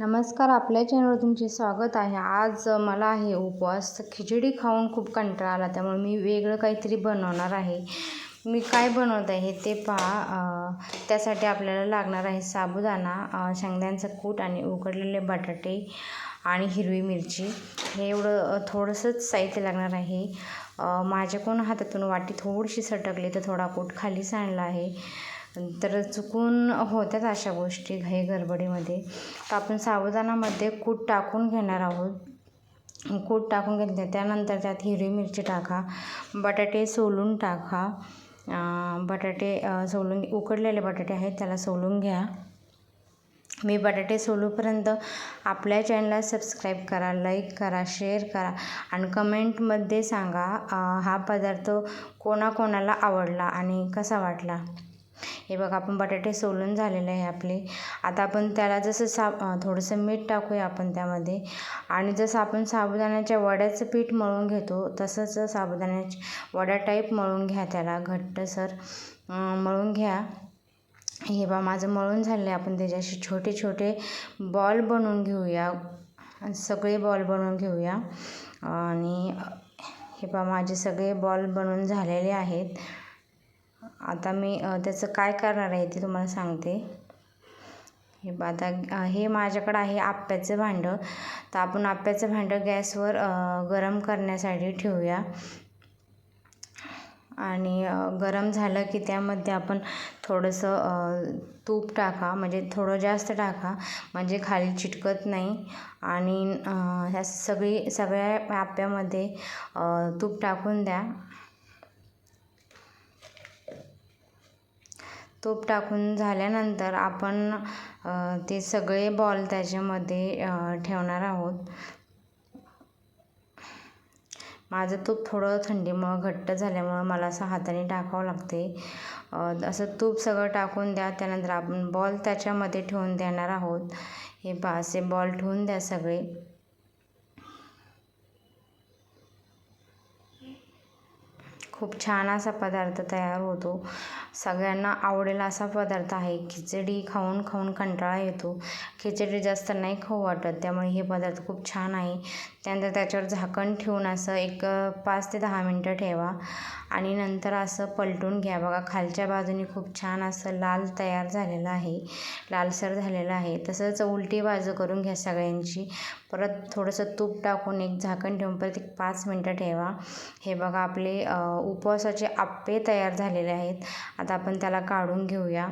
नमस्कार आपल्या चॅनलवर तुमचे स्वागत आहे. आज मला आहे उपवास. खिचडी खाऊन खूप कंटाळा आला त्यामुळे मी वेगळं काहीतरी बनवणार आहे. मी काय बनवत आहे ते पहा. त्यासाठी आपल्याला लागणार आहे साबुदाणा शेंगदाण्याचं कूट आणि उकडलेले बटाटे आणि हिरवी मिरची. हे एवढं थोडंसंच साहित्य लागणार आहे. माझ्याकडून हातातून वाटी थोडीशी सटकली तर थोडा कूट खाली सांडला आहे. तर चुकून होतात अशा गोष्टी घाई गडबडीमध्ये. तर आपण साबुदाणामध्ये कूट टाकून घेणार आहोत. कूट टाकून घेतले त्यानंतर त्यात हिरवी मिरची टाका बटाटे सोलून टाका. बटाटे सोलून उकडलेले बटाटे आहेत त्याला सोलून घ्या. मी बटाटे सोलूपर्यंत आपल्या चॅनलला सबस्क्राईब करा लाईक करा शेअर करा आणि कमेंटमध्ये सांगा हा पदार्थ कोणाकोणाला आवडला आणि कसा वाटला. हे बघा आपण बटाटे सोलून झालेले आहे आपले. आता आपण त्याला जसं सा थोडंसं मीठ टाकूया आपण त्यामध्ये. आणि जसं आपण साबुदाण्याच्या वड्याचं पीठ मळून घेतो तसंच साबुदाण्याच्या वड्या टाईप मळून घ्या त्याला घट्टसर मळून घ्या. हे बा माझं मळून झालं आहे. आपण त्याच्याशी छोटे छोटे बॉल बनवून घेऊया. सगळे बॉल बनवून घेऊया. आणि हे बा माझे सगळे बॉल बनवून झालेले आहेत. आता मी त्याचं काय करणार आहे ते तुम्हाला सांगते. हे आता हे माझ्याकडं आहे आप्याचं भांडं. तर आपण आप्याचं भांडं गॅसवर गरम करण्यासाठी ठेवूया. आणि गरम झालं की त्यामध्ये आपण थोडंसं तूप टाका. म्हणजे थोडं जास्त टाका. म्हणजे खाली चिटकत नाही. आणि ह्या सगळी सगळ्या आप्यामध्ये तूप टाकून द्या. तूप टाकून झाल्यानंतर आपण ते सगळे बॉल त्याच्यामध्ये ठेवणार आहोत. माझं तूप थोडं थंडीमुळं घट्ट झाल्यामुळं मला असं हाताने टाकावं लागते. असं तूप सगळं टाकून द्या त्यानंतर आपण बॉल त्याच्यामध्ये ठेवून देणार आहोत. हे पा असे बॉल ठेवून द्या सगळे. खूप छान असा पदार्थ तयार होतो. सगळ्यांना आवडेल असा पदार्थ आहे. खिचडी खाऊन खाऊन कंटाळा येतो. खिचडी जास्त नाही खाऊ वाटत. त्यामुळे हे पदार्थ खूप छान आहे. त्यानंतर त्याच्यावर झाकण ठेवून असं एक पाच ते दहा मिनटं ठेवा. आणि नंतर असं पलटून घ्या. बघा खालच्या बाजूने खूप छान असं लाल तयार झालेलं आहे. लालसर झालेलं आहे. तसंच उलटी बाजू करून घ्या सगळ्यांची. परत थोडंसं तूप टाकून एक झाकण ठेवून परत एक पाच मिनटं ठेवा. हे बघा आपले उपवासाचे आप्पे तयार झालेले आहेत. आता आपण त्याला काढून घेऊया.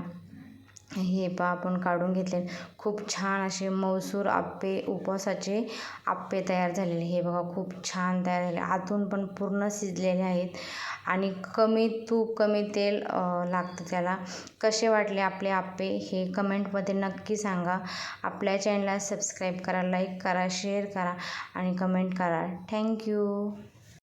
हे पा आपण काढून घेतले. खूप छान असे मौसूर आप्पे उपवासाचे आप्पे तयार झालेले. हे बघा खूप छान तयार झाले. आतून पण पूर्ण शिजलेले आहेत. आणि कमी तूप कमी तेल लागतं त्याला. कसे वाटले आपले आप्पे हे कमेंटमध्ये नक्की सांगा. आपल्या चॅनलला सबस्क्राईब करा लाईक करा शेअर करा आणि कमेंट करा. थँक्यू.